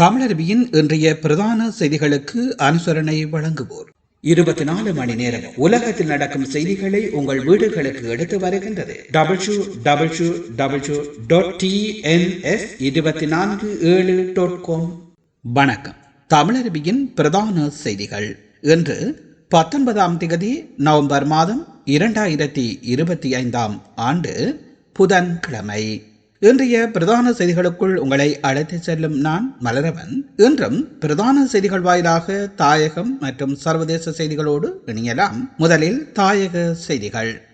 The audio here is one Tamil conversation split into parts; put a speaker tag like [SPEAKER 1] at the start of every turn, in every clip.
[SPEAKER 1] தமிழருவியின் இன்றைய பிரதான செய்திகளுக்கு அனுசரணை வழங்குவோர். இருபத்தி நாலு மணி நேரம் உலகத்தில் நடக்கும் செய்திகளை உங்கள் வீடுகளுக்கு எடுத்து வருகின்றது. W W W dot TNS இருபத்தி நான்கு ஏழு டாட் காம் வணக்கம். தமிழருவியின் பிரதான செய்திகள். இன்று பத்தொன்பதாம் திகதி நவம்பர் மாதம் இரண்டாயிரத்தி இருபத்தி ஐந்தாம் ஆண்டு புதன்கிழமை. இன்றைய பிரதான செய்திகளுக்குள் உங்களை அழைத்து செல்லும் நான் மலரவன். இன்றும் பிரதான செய்திகள் வாயிலாக தாயகம் மற்றும் சர்வதேச செய்திகளோடு இணையலாம். முதலில் தாயக செய்திகள்.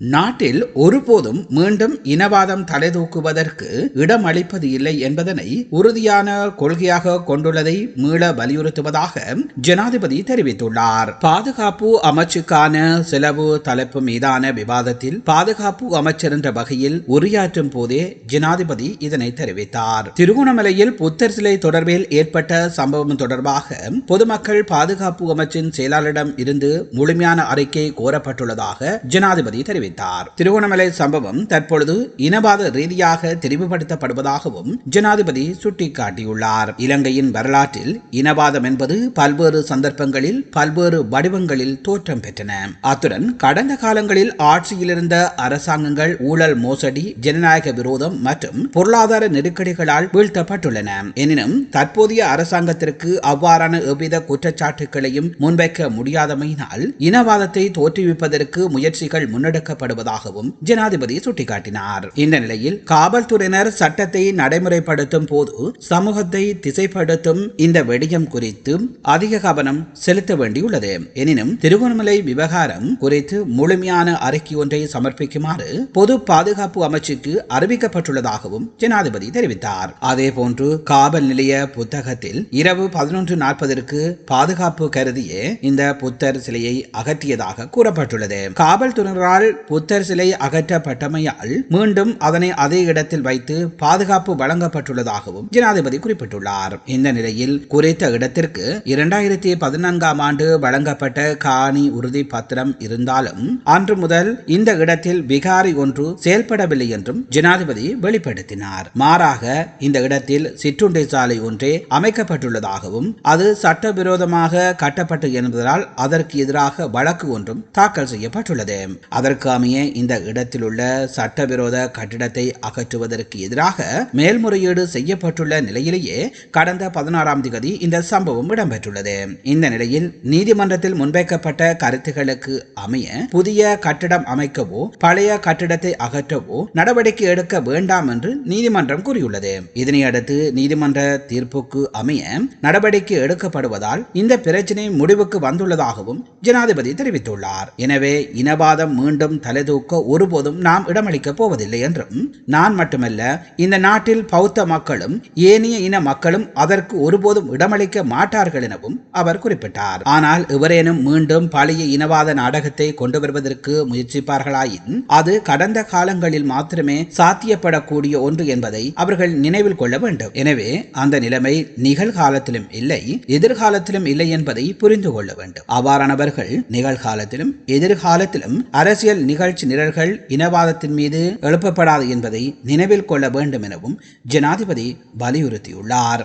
[SPEAKER 1] நாட்டில் ஒருபோதும் மீண்டும் இனவாதம் தலைதூக்குவதற்கு இடம் அளிப்பது இல்லை என்பதனை உறுதியான கொள்கையாக கொண்டுள்ளதை மீள வலியுறுத்துவதாக ஜனாதிபதி தெரிவித்துள்ளார். பாதுகாப்பு அமைச்சுக்கான செலவு தலைப்பு மீதான விவாதத்தில் பாதுகாப்பு அமைச்சர் என்ற வகையில் உரையாற்றும் போதே ஜனாதிபதி இதனை தெரிவித்தார். திருகோணமலையில் புத்தர் சிலை தொடர்பில் ஏற்பட்ட சம்பவம் தொடர்பாக பொதுமக்கள் பாதுகாப்பு அமைச்சின் செயலாளரிடம் இருந்து முழுமையான அறிக்கை கோரப்பட்டுள்ளதாக ஜனாதிபதி தெரிவித்தார். தெரிவித்தார். திருகோணமலை சம்பவம் தற்பொழுது இனவாத ரீதியாக தெரிவுபடுத்தப்படுவதாகவும் ஜனாதிபதி சுட்டிக்காட்டியுள்ளார். இலங்கையின் வரலாற்றில் இனவாதம் என்பது பல்வேறு சந்தர்ப்பங்களில் பல்வேறு வடிவங்களில் தோற்றம் பெற்றன. அத்துடன் கடந்த காலங்களில் ஆட்சியில் இருந்த அரசாங்கங்கள் ஊழல் மோசடி ஜனநாயக விரோதம் மற்றும் பொருளாதார நெருக்கடிகளால் வீழ்த்தப்பட்டுள்ளன. எனினும் தற்போதைய அரசாங்கத்திற்கு அவ்வாறான எவ்வித குற்றச்சாட்டுகளையும் முன்வைக்க முடியாதமையினால் இனவாதத்தை தோற்றுவிப்பதற்கு முயற்சிகள் முன்னெடுக்க செயல்படுவதாகவும் ஜனாதிபதி சுட்டிக்காட்டினார். இந்த நிலையில் காவல்துறையினர் சட்டத்தை நடைமுறைப்படுத்தும் போது சமூகத்தை திசைப்படுத்தும் இந்த வெடியம் குறித்து அதிக கவனம் செலுத்த வேண்டியுள்ளது. எனினும் திருகோணமலை விவகாரம் குறித்து முழுமையான அறிக்கை ஒன்றை சமர்ப்பிக்குமாறு பொது பாதுகாப்பு அமைச்சுக்கு அறிவிக்கப்பட்டுள்ளதாகவும் ஜனாதிபதி தெரிவித்தார். அதேபோன்று காவல் நிலைய புத்தகத்தில் இரவு பதினொன்று நாற்பதற்கு பாதுகாப்பு கருதியே இந்த புத்தர் சிலையை அகற்றியதாக கூறப்பட்டுள்ளது. காவல்துறையினரால் புத்தர் சிலை அகற்றப்பட்டமையால் மீண்டும் அதனை அதே இடத்தில் வைத்து பாதுகாப்பு வழங்கப்பட்டுள்ளதாகவும் ஜனாதிபதி குறிப்பிட்டுள்ளார். இந்த நிலையில் குறித்த இடத்திற்கு இரண்டாயிரத்தி பதினான்காம் ஆண்டு வழங்கப்பட்ட காணி உறுதி பத்திரம் இருந்தாலும் அன்று முதல் இந்த இடத்தில் விகாரி ஒன்று செயல்படவில்லை என்றும் ஜனாதிபதி வெளிப்படுத்தினார். மாறாக இந்த இடத்தில் சிற்றுண்டை சாலை ஒன்றே அமைக்கப்பட்டுள்ளதாகவும் அது சட்டவிரோதமாக கட்டப்பட்டு என்பதால் அதற்கு எதிராக வழக்கு ஒன்றும் தாக்கல் செய்யப்பட்டுள்ளது. அதற்கு அமைய இந்த இடத்தில் உள்ள சட்டவிரோத கட்டிடத்தை அகற்றுவதற்கு எதிராக மேல்முறையீடு செய்யப்பட்டுள்ள நிலையிலேயே கடந்த பதினாறாம் தேதி இந்த சம்பவம் இடம்பெற்றுள்ளது. இந்த நிலையில் நீதிமன்றத்தில் முன்வைக்கப்பட்ட கருத்துகளுக்கு அமைய புதிய கட்டிடம் அமைக்கவோ பழைய கட்டிடத்தை அகற்றவோ நடவடிக்கை எடுக்க வேண்டாம் என்று நீதிமன்றம் கூறியுள்ளது. இதனையடுத்து நீதிமன்ற தீர்ப்புக்கு அமைய நடவடிக்கை எடுக்கப்படுவதால் இந்த பிரச்சினை முடிவுக்கு வந்துள்ளதாகவும் ஜனாதிபதி தெரிவித்துள்ளார். எனவே இனவாதம் மீண்டும் தலைதூக்க ஒருபோதும் நாம் இடமளிக்கப் போவதில்லை என்றும் நான் மட்டுமல்ல இந்த நாட்டில் பௌத்த மக்களும் ஏனைய இன மக்களும் அதற்கு ஒருபோதும் இடமளிக்க மாட்டார்கள் எனவும் அவர் குறிப்பிட்டார். ஆனால் இவரேனும் மீண்டும் பழைய இனவாத நாடகத்தை கொண்டு வருவதற்கு முயற்சிப்பார்களாயின் அது கடந்த காலங்களில் மாத்திரமே சாத்தியப்படக்கூடிய ஒன்று என்பதை அவர்கள் நினைவில் கொள்ள வேண்டும். எனவே அந்த நிலைமை நிகழ்காலத்திலும் இல்லை எதிர்காலத்திலும் இல்லை என்பதை புரிந்து கொள்ள வேண்டும். அவ்வாறானவர்கள் நிகழ்காலத்திலும் எதிர்காலத்திலும் அரசியல் நிகழ்ச்சி நிரல்கள் இனவாதத்தின் மீது எழுப்பப்படாது என்பதை நினைவில் கொள்ள வேண்டும் எனவும் ஜனாதிபதி வலியுறுத்தியுள்ளார்.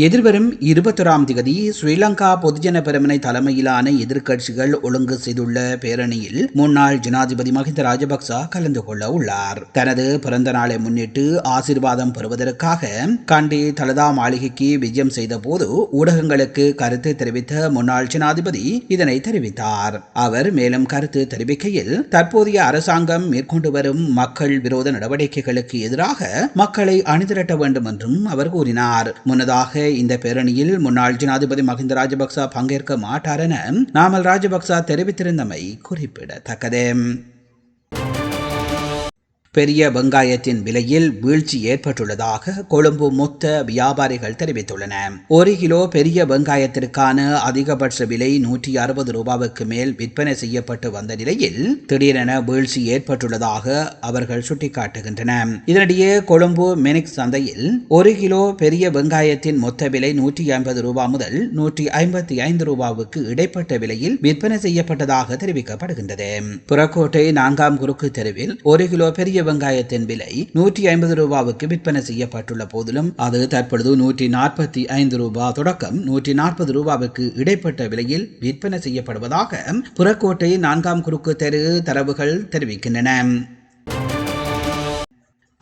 [SPEAKER 1] எதிர்வரும் இருபத்தொராம் திகதி ஸ்ரீலங்கா பொதுஜன பெருமனை தலைமையிலான எதிர்க்கட்சிகள் ஒழுங்கு செய்துள்ள பேரணியில் முன்னாள் ஜனாதிபதி மஹிந்த ராஜபக்ச கலந்து கொள்ள உள்ளார். தனது பிறந்த நாளை முன்னிட்டு ஆசீர்வாதம் பெறுவதற்காக கண்டி தலதா மாளிகைக்கு விஜயம் செய்த போது ஊடகங்களுக்கு கருத்து தெரிவித்த முன்னாள் ஜனாதிபதி இதனை தெரிவித்தார். அவர் மேலும் கருத்து தெரிவிக்கையில் தற்போதைய அரசாங்கம் மேற்கொண்டு வரும் மக்கள் விரோத நடவடிக்கைகளுக்கு எதிராக மக்களை அணிதிரட்ட வேண்டும் என்றும் அவர் கூறினார். முன்னதாக இந்த பேரணியில் முன்னாள் ஜனாதிபதி மஹிந்த ராஜபக்ச பங்கேற்க மாட்டார் என நாமல் ராஜபக்ச தெரிவித்திருந்தமை குறிப்பிடத்தக்கது. பெரிய வெங்காயத்தின் விலையில் வீழ்ச்சி ஏற்பட்டுள்ளதாக கொழும்பு மொத்த வியாபாரிகள் தெரிவித்துள்ளன. ஒரு கிலோ பெரிய வெங்காயத்திற்கான அதிகபட்ச விலை நூற்றி அறுபது ரூபாவுக்கு மேல் விற்பனை செய்யப்பட்டு வந்த நிலையில் திடீரென வீழ்ச்சி ஏற்பட்டுள்ளதாக அவர்கள் சுட்டிக்காட்டுகின்றனர் இதனிடையே கொழும்பு மெனிக் சந்தையில் ஒரு கிலோ பெரிய வெங்காயத்தின் மொத்த விலை நூற்றி ஐம்பது ரூபாய் முதல் நூற்றி ஐம்பத்தி ஐந்து ரூபாவுக்கு இடைப்பட்ட விலையில் விற்பனை செய்யப்பட்டதாக தெரிவிக்கப்படுகின்றது. புறக்கோட்டை நான்காம் குறுக்கு தெருவில் ஒரு கிலோ பெரிய பெரிய வெங்காயத்தின் விலை நூற்றி ஐம்பது ரூபாவுக்கு விற்பனை செய்யப்பட்டுள்ள போதிலும் அது தற்பொழுது நூற்றி நாற்பத்தி ஐந்து ரூபாய் தொடக்கம் நூற்றி நாற்பது ரூபாவுக்கு இடைப்பட்ட விலையில் விற்பனை செய்யப்படுவதாக புறக்கோட்டை நான்காம் குறுக்கு தெரு தரவுகள் தெரிவிக்கின்றன.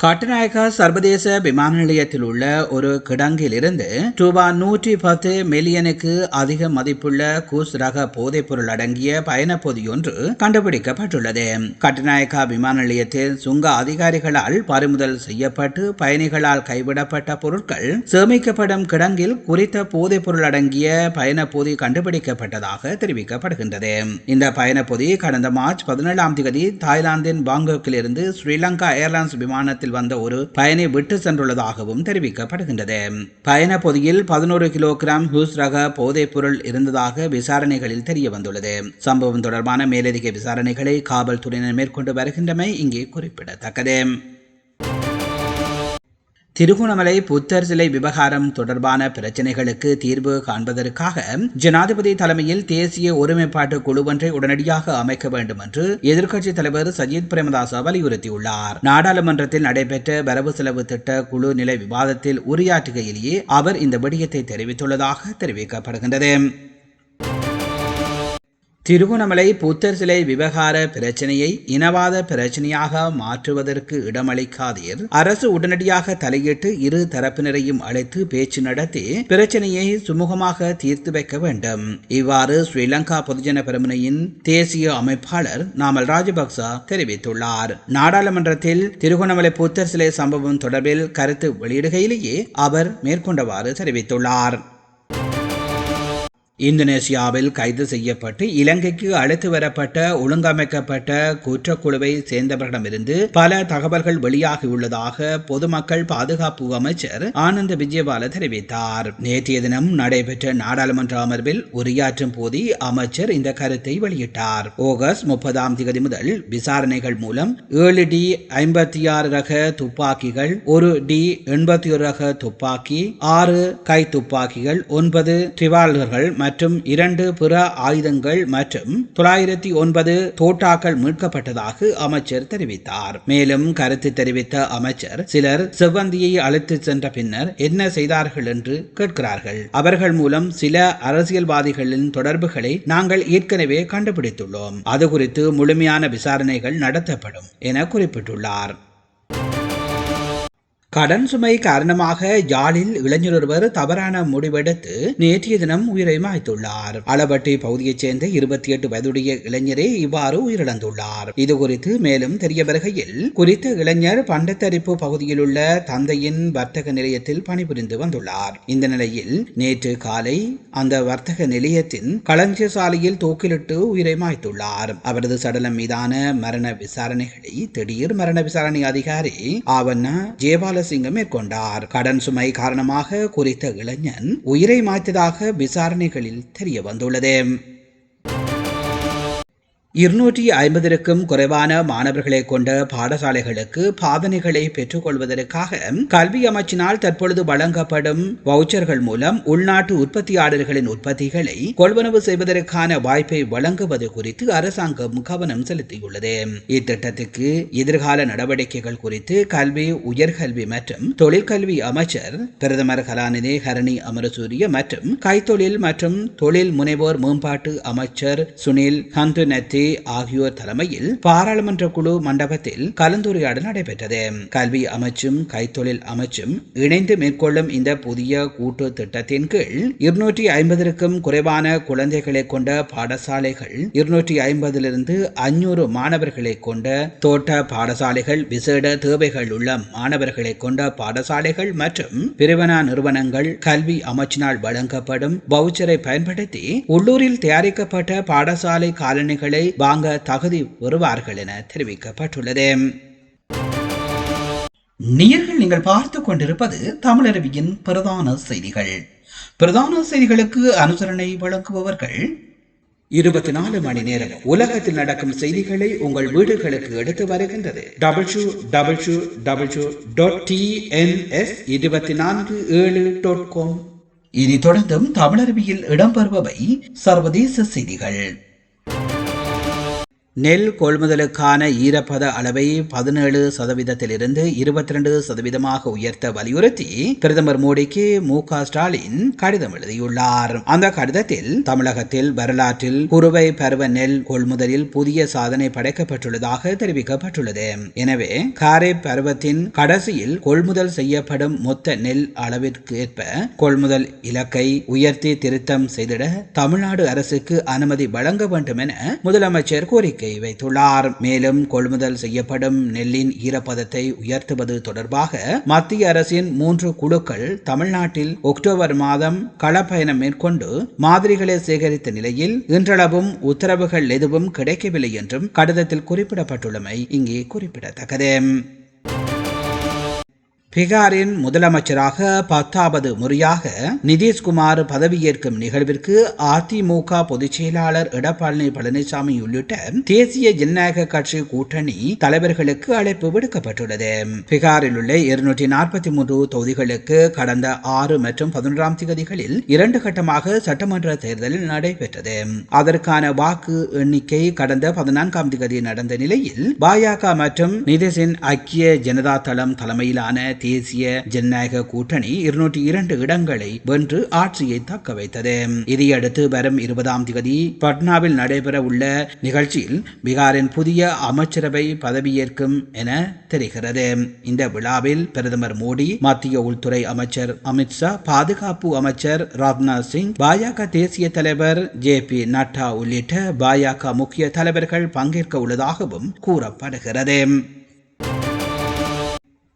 [SPEAKER 1] கட்டுநாயக்கா சர்வதேச விமான நிலையத்தில் உள்ள ஒரு கிடங்கிலிருந்து ரூபாய் நூற்றி பத்து மில்லியனுக்கு அதிக மதிப்புள்ள கூஸ் ரக போதைப் பொருள் அடங்கிய பயணப்பொதி ஒன்று கண்டுபிடிக்கப்பட்டுள்ளது. கட்டுநாயக்கா விமான நிலையத்தில் சுங்க அதிகாரிகளால் பறிமுதல் செய்யப்பட்டு பயணிகளால் கைவிடப்பட்ட பொருட்கள் சேமிக்கப்படும் கிடங்கில் குறித்த போதைப் பொருள் அடங்கிய பயணப்பொதி கண்டுபிடிக்கப்பட்டதாக தெரிவிக்கப்படுகின்றது. இந்த பயணப்பொதி கடந்த மார்ச் பதினேழாம் தேதி தாய்லாந்தின் பாங்காக்கில் இருந்து ஸ்ரீலங்கா ஏர்லைன்ஸ் விமானத்தில் வந்த ஒரு பயணி விட்டு சென்றுள்ளதாகவும் தெரிவிக்கப்படுகின்றது. பயண பொதியில் பதினோரு கிலோகிராம் ஹூஸ் ரக போதைப் பொருள் இருந்ததாக விசாரணைகளில் தெரிய வந்துள்ளது சம்பவம் தொடர்பான மேலதிக விசாரணைகளை காவல்துறையினர் மேற்கொண்டு வருகின்றமை இங்கே குறிப்பிடத்தக்கது. திருகோணமலை புத்தர் சிலை விவகாரம் தொடர்பான பிரச்சினைகளுக்கு தீர்வு காண்பதற்காக ஜனாதிபதி தலைமையில் தேசிய ஒருமைப்பாட்டு குழு ஒன்றை உடனடியாக அமைக்க வேண்டும் என்று எதிர்க்கட்சித் தலைவர் சஜித் பிரேமதாச வலியுறுத்தியுள்ளார். நாடாளுமன்றத்தில் நடைபெற்ற வரவு செலவு திட்ட குழு நிலை விவாதத்தில் உரையாற்றுகையிலேயே அவர் இந்த விடயத்தை தெரிவித்துள்ளதாக தெரிவிக்கப்படுகின்றது. திருகோணமலை புத்தர் சிலை விவகார பிரச்சனையை இனவாத பிரச்சனையாக மாற்றுவதற்கு இடமளிக்காதீர். அரசு உடனடியாக தலையிட்டு இரு தரப்பினரையும் அழைத்து பேச்சு நடத்தி பிரச்சனையை சுமூகமாக தீர்த்து வைக்க வேண்டும். இவ்வாறு ஸ்ரீலங்கா பொதுஜன பெருமனையின் தேசிய அமைப்பாளர் நாமல் ராஜபக்ச தெரிவித்துள்ளார். நாடாளுமன்றத்தில் திருகோணமலை புத்தர் சிலை சம்பவம் தொடர்பில் கருத்து வெளியிடுகையிலேயே அவர் மேற்கொண்டவாறு தெரிவித்துள்ளார். இந்தோனேசியாவில் கைது செய்யப்பட்டு இலங்கைக்கு அழைத்து வரப்பட்ட ஒழுங்கமைக்கப்பட்ட குற்றக்குழுவை சேர்ந்தவர்களிடமிருந்து பல தகவல்கள் வெளியாகியுள்ளதாக பொதுமக்கள் பாதுகாப்பு அமைச்சர் ஆனந்த விஜயபால தெரிவித்தார். நேற்றைய தினம் நடைபெற்ற நாடாளுமன்ற அமர்வில் உரையாற்றும் போது அமைச்சர் இந்த கருத்தை வெளியிட்டார். ஆகஸ்ட் முப்பதாம் தேதி முதல் விசாரணைகள் மூலம் ஏழு டி ஐம்பத்தி ஆறு ரக துப்பாக்கிகள் ஒரு டி எண்பத்தி ஒரு ரக துப்பாக்கி ஆறு கை துப்பாக்கிகள் ஒன்பது ரிவால்வர்கள் மற்றும் மற்றும் இரண்டு பிற ஆயுதங்கள் மற்றும் தொள்ளாயிரத்தி ஒன்பது தோட்டாக்கள் மீட்கப்பட்டதாக அமைச்சர் தெரிவித்தார். மேலும் கருத்து தெரிவித்த அமைச்சர் சிலர் செவ்வந்தியை அழைத்து சென்ற பின்னர் என்ன செய்தார்கள் என்று கேட்கிறார்கள். அவர்கள் மூலம் சில அரசியல்வாதிகளின் தொடர்புகளை நாங்கள் ஏற்கனவே கண்டுபிடித்துள்ளோம். அது குறித்து முழுமையான விசாரணைகள் நடத்தப்படும் என குறிப்பிட்டுள்ளார். கடன் சுமை காரணமாக யாழில் இளைஞர் ஒருவர் தவறான முடிவெடுத்து நேற்றைய தினம் உயிரை மாய்த்துள்ளார். அளவட்டி பகுதியைச் சேர்ந்த இருபத்தி எட்டு வயதுடைய இளைஞரே இவ்வாறு உயிரிழந்துள்ளார். இது குறித்து மேலும் தெரிய வருகையில் குறித்த இளைஞர் பண்டத்தரிப்பு பகுதியில் உள்ள தந்தையின் வர்த்தக நிலையத்தில் பணிபுரிந்து வந்துள்ளார். இந்த நிலையில் நேற்று காலை அந்த வர்த்தக நிலையத்தின் களஞ்சிய சாலையில் தூக்கிலிட்டு உயிரை மாய்த்துள்ளார். அவரது சடலம் மீதான மரண விசாரணைகளை திடீர் மரண விசாரணை அதிகாரி ஆவண்ணா ஜேபால சிங்கம் மேற்கொண்டார் கடன் சுமை காரணமாக குறித்த இளைஞன் உயிரை மாய்த்ததாக விசாரணைகளில் தெரிய வந்துள்ளது இருநூற்றி ஐம்பதற்கும் குறைவான மாணவர்களை கொண்ட பாடசாலைகளுக்கு பாதனைகளை பெற்றுக்கொள்வதற்காக கல்வி அமைச்சினால் தற்பொழுது வழங்கப்படும் வவுச்சர்கள் மூலம் உள்நாட்டு உற்பத்தியாளர்களின் உற்பத்திகளை கொள்வனவு செய்வதற்கான வாய்ப்பை வழங்குவது குறித்து அரசாங்கம் கவனம் செலுத்தியுள்ளது. இத்திட்டத்துக்கு எதிர்கால நடவடிக்கைகள் குறித்து கல்வி உயர்கல்வி மற்றும் தொழிற்கல்வி அமைச்சர் பிரதமர் கலாநிதி ஹரணி அமரசூரிய மற்றும் கைத்தொழில் மற்றும் தொழில் முனைவோர் மேம்பாட்டு அமைச்சர் சுனில் ஹந்துநத்தி ஆகியோர் தலைமையில் பாராளுமன்ற குழு மண்டபத்தில் கலந்துரையாடல் நடைபெற்றது. கல்வி அமைச்சும் கைத்தொழில் அமைச்சும் இணைந்து மேற்கொள்ளும் இந்த புதிய கூட்டு திட்டத்தின் கீழ் இருநூற்றி ஐம்பதற்கும் குறைவான குழந்தைகளை கொண்ட பாடசாலைகள் இருநூற்றி ஐம்பதிலிருந்து அஞ்சூறு மாணவர்களை கொண்ட தோட்ட பாடசாலைகள் விசேட தேவைகள் உள்ள மாணவர்களை கொண்ட பாடசாலைகள் மற்றும் பிரிவனா நிறுவனங்கள் கல்வி அமைச்சினால் வழங்கப்படும் வவுச்சரை பயன்படுத்தி உள்ளூரில் தயாரிக்கப்பட்ட பாடசாலை காலணிகளை வாங்க தகுதி வருவார்கள் என தெரிவிக்கப்பட்டுள்ளது. நேர்கள் நீங்கள் பார்த்துக் கொண்டிருப்பது தமிழருவியின் பிரதான செய்திகள். பிரதான செய்திகளுக்கு அனுசரணை வழங்குபவர்கள் இருபத்தி நாலு மணி நேரம் உலகத்தில் நடக்கும் செய்திகளை உங்கள் வீடுகளுக்கு எடுத்து வருகின்றது. W W W dot TNS இருபத்தி நான்கு ஏழு டாட் காம் இனி தொடர்ந்தும் தமிழருவியில் இடம்பெறுபவை சர்வதேச செய்திகள். நெல் கொள்முதலுக்கான ஈரப்பத அளவை பதினேழு சதவீதத்திலிருந்து இருபத்தி ரெண்டு சதவீதமாக உயர்த்த வலியுறுத்தி பிரதமர் மோடிக்கு மு ஸ்டாலின் கடிதம் எழுதியுள்ளார். அந்த கடிதத்தில் தமிழகத்தில் வரலாற்றில் குறுவை பருவ நெல் கொள்முதலில் புதிய சாதனை படைக்கப்பட்டுள்ளதாக தெரிவிக்கப்பட்டுள்ளது. எனவே காரை பருவத்தின் கடைசியில் கொள்முதல் செய்யப்படும் மொத்த நெல் அளவிற்கு ஏற்ப கொள்முதல் இலக்கை உயர்த்தி திருத்தம் செய்திட தமிழ்நாடு அரசுக்கு அனுமதி வழங்க வேண்டும் என முதலமைச்சர் கோரிக்கை. கோரிக்கை வைத்துள்ளார். மேலும் கொள்முதல் செய்யப்படும் நெல்லின் ஈரப்பதத்தை உயர்த்துவது தொடர்பாக மத்திய அரசின் மூன்று குழுக்கள் தமிழ்நாட்டில் அக்டோபர் மாதம் களப்பயணம் மேற்கொண்டு மாதிரிகளை சேகரித்த நிலையில் இன்றளவும் உத்தரவுகள் எதுவும் கிடைக்கவில்லை என்றும் கடிதத்தில் குறிப்பிடப்பட்டுள்ளமை இங்கே குறிப்பிடத்தக்கது. பீகாரின் முதலமைச்சராக பத்தாவது முறையாக நிதிஷ்குமார் பதவியேற்கும் நிகழ்விற்கு அதிமுக பொதுச் செயலாளர் எடப்பாடி பழனிசாமி உள்ளிட்ட தேசிய ஜனநாயக கட்சி கூட்டணி தலைவர்களுக்கு அழைப்பு விடுக்கப்பட்டுள்ளது. பீகாரில் உள்ள இருநூற்றி நாற்பத்தி மூன்று தொகுதிகளுக்கு கடந்த ஆறு மற்றும் பதினொன்றாம் தேதிகளில் இரண்டு கட்டமாக சட்டமன்ற தேர்தலில் நடைபெற்றது. அதற்கான வாக்கு எண்ணிக்கை கடந்த பதினான்காம் தேதி நடந்த நிலையில் பாஜக மற்றும் நிதிஷின் ஐக்கிய ஜனதா தளம் தலைமையிலான தேசிய ஜனநாயக கூட்டணி இருநூற்றி இரண்டு இடங்களை வென்று ஆட்சியை தக்க வைத்தது. இதையடுத்து வரும் இருபதாம் தேதி பட்னாவில் நடைபெற உள்ள நிகழ்ச்சியில் பீகாரின் புதிய அமைச்சரவை பதவியேற்கும் என தெரிகிறது. இந்த விழாவில் பிரதமர் மோடி மத்திய உள்துறை அமைச்சர் அமித்ஷா பாதுகாப்பு அமைச்சர் ராஜ்நாத் சிங் பாஜக தேசிய தலைவர் ஜே பி நட்டா உள்ளிட்ட பாஜக முக்கிய தலைவர்கள் பங்கேற்க உள்ளதாகவும் கூறப்படுகிறது.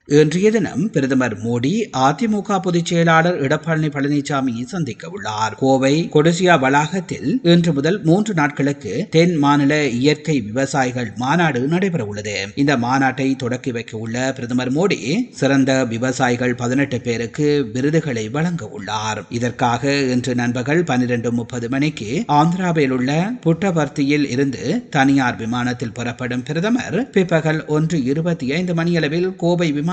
[SPEAKER 1] இன்றைய தினம் பிரதமர் மோடி அதிமுக பொதுச் செயலாளர் எடப்பாடி பழனிசாமியை சந்திக்க உள்ளார். கோவை கொடிசியா வளாகத்தில் இன்று முதல் மூன்று நாட்களுக்கு தென் மாநில இயற்கை விவசாயிகள் மாநாடு நடைபெற உள்ளது இந்த மாநாட்டை தொடக்கி வைக்க உள்ள பிரதமர் மோடி சிறந்த விவசாயிகள் பதினெட்டு பேருக்கு விருதுகளை வழங்க உள்ளார். இதற்காக இன்று நண்பகல் பன்னிரண்டு முப்பது மணிக்கு ஆந்திராவில் உள்ள புட்டபர்த்தியில் இருந்து தனியார் விமானத்தில் புறப்படும் பிரதமர் பிற்பகல் ஒன்று இருபத்தி ஐந்து மணியளவில் கோவை விமான